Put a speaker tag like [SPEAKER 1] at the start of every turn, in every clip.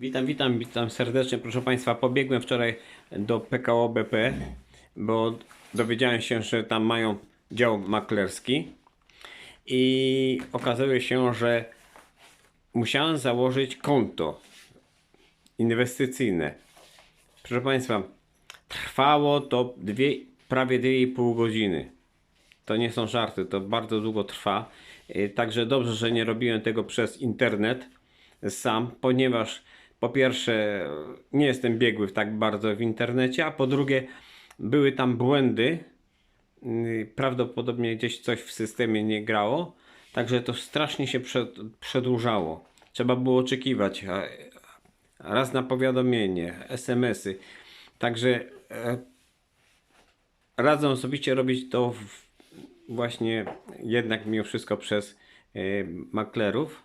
[SPEAKER 1] Witam, witam, witam serdecznie. Proszę Państwa, pobiegłem wczoraj do PKO BP, bo dowiedziałem się, że tam mają dział maklerski i okazuje się, że musiałem założyć konto inwestycyjne. Proszę Państwa, trwało to dwie, prawie 2,5 godziny. To nie są żarty, to bardzo długo trwa. Yy, Także dobrze, że nie robiłem tego przez internet sam, ponieważ po pierwsze nie jestem biegły tak bardzo w internecie, a po drugie były tam błędy. Yy, Prawdopodobnie gdzieś coś w systemie nie grało, także to strasznie się przed, przedłużało. Trzeba było oczekiwać raz na powiadomienie, SMS-y. Także e, radzę osobiście robić to właśnie jednak mimo wszystko przez e, maklerów.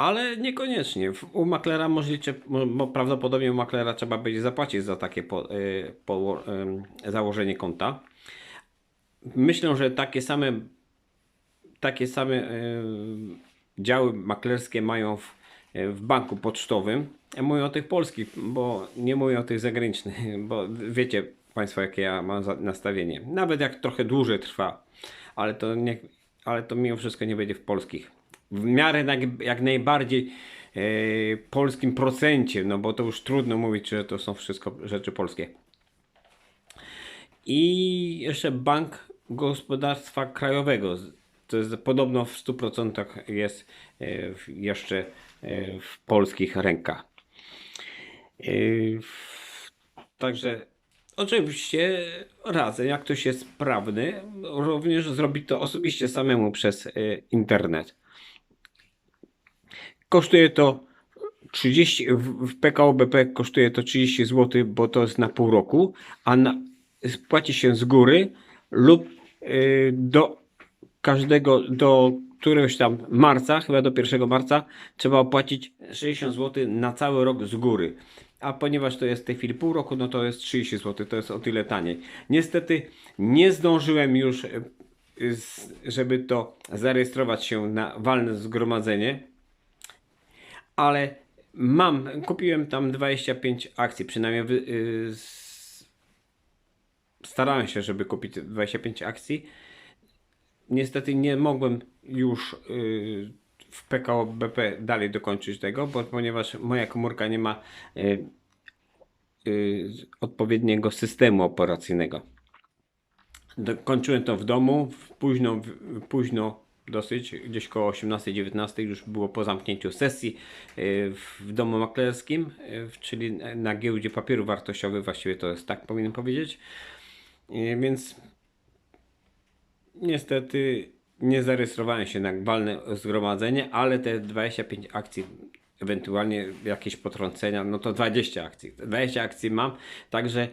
[SPEAKER 1] Ale niekoniecznie. U maklera możlicie, mo- mo- prawdopodobnie u maklera trzeba będzie zapłacić za takie po, e, po, założenie konta. Myślę, że takie same takie same e, działy maklerskie mają w, e, w banku pocztowym. Ja mówię o tych polskich, bo nie mówię o tych zagranicznych, bo wiecie Państwo, jakie ja mam nastawienie. Nawet jak trochę dłużej trwa, ale to, nie, ale to mimo wszystko nie będzie w polskich. W miarę jak, jak najbardziej e, polskim procencie, no bo to już trudno mówić, że to są wszystko rzeczy polskie. I jeszcze Bank Gospodarstwa Krajowego. To jest podobno w 100% jest e, jeszcze e, w polskich rękach. E, w- Także oczywiście radzę, jak ktoś jest sprawny, również zrobić to osobiście samemu przez e, internet. Kosztuje to 30, w PKO BP kosztuje to 30 zł, bo to jest na pół roku, a na, płaci się z góry lub y, do każdego, do któregoś tam marca, chyba do 1 marca, trzeba opłacić 60 zł na cały rok z góry. A ponieważ to jest w tej chwili pół roku, no to jest 30 zł, to jest o tyle taniej. Niestety nie zdążyłem już, y, żeby to zarejestrować się na walne zgromadzenie, ale mam, kupiłem tam 25 akcji, przynajmniej y, starałem się, żeby kupić 25 akcji. Niestety nie mogłem już y, w PKO BP dalej dokończyć tego, bo ponieważ moja komórka nie ma y, odpowiedniego systemu operacyjnego. Dokończyłem to w domu, w późno, późno dosyć, gdzieś koło 18-19 już było po zamknięciu sesji y, w domu maklerskim, y, czyli na giełdzie papierów wartościowych, właściwie to jest tak powinien powiedzieć. Y, Więc niestety nie zarejestrowałem się na walne zgromadzenie, ale te 25 akcji, ewentualnie jakieś potrącenia, no to 20 akcji. 20 akcji mam, także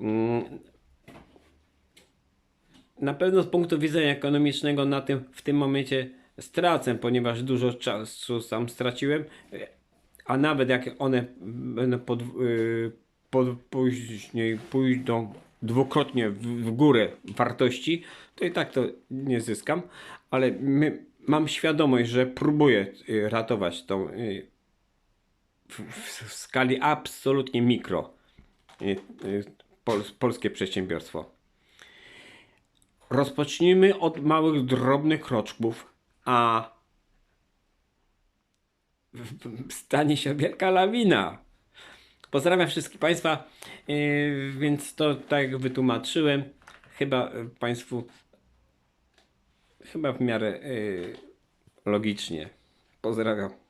[SPEAKER 1] mm, na pewno z punktu widzenia ekonomicznego na tym, w tym momencie stracę, ponieważ dużo czasu sam straciłem, a nawet jak one pod, yy, pod, później pójdą dwukrotnie w, w górę wartości, to i tak to nie zyskam, ale my, mam świadomość, że próbuję y, ratować tą y, w, w, skali absolutnie mikro y, y, pol, polskie przedsiębiorstwo. Rozpocznijmy od małych, drobnych kroczków, a stanie się wielka lawina. Pozdrawiam wszystkich Państwa, yy, więc to tak jak wytłumaczyłem, chyba y, Państwu chyba w miarę yy, logicznie. Pozdrawiam.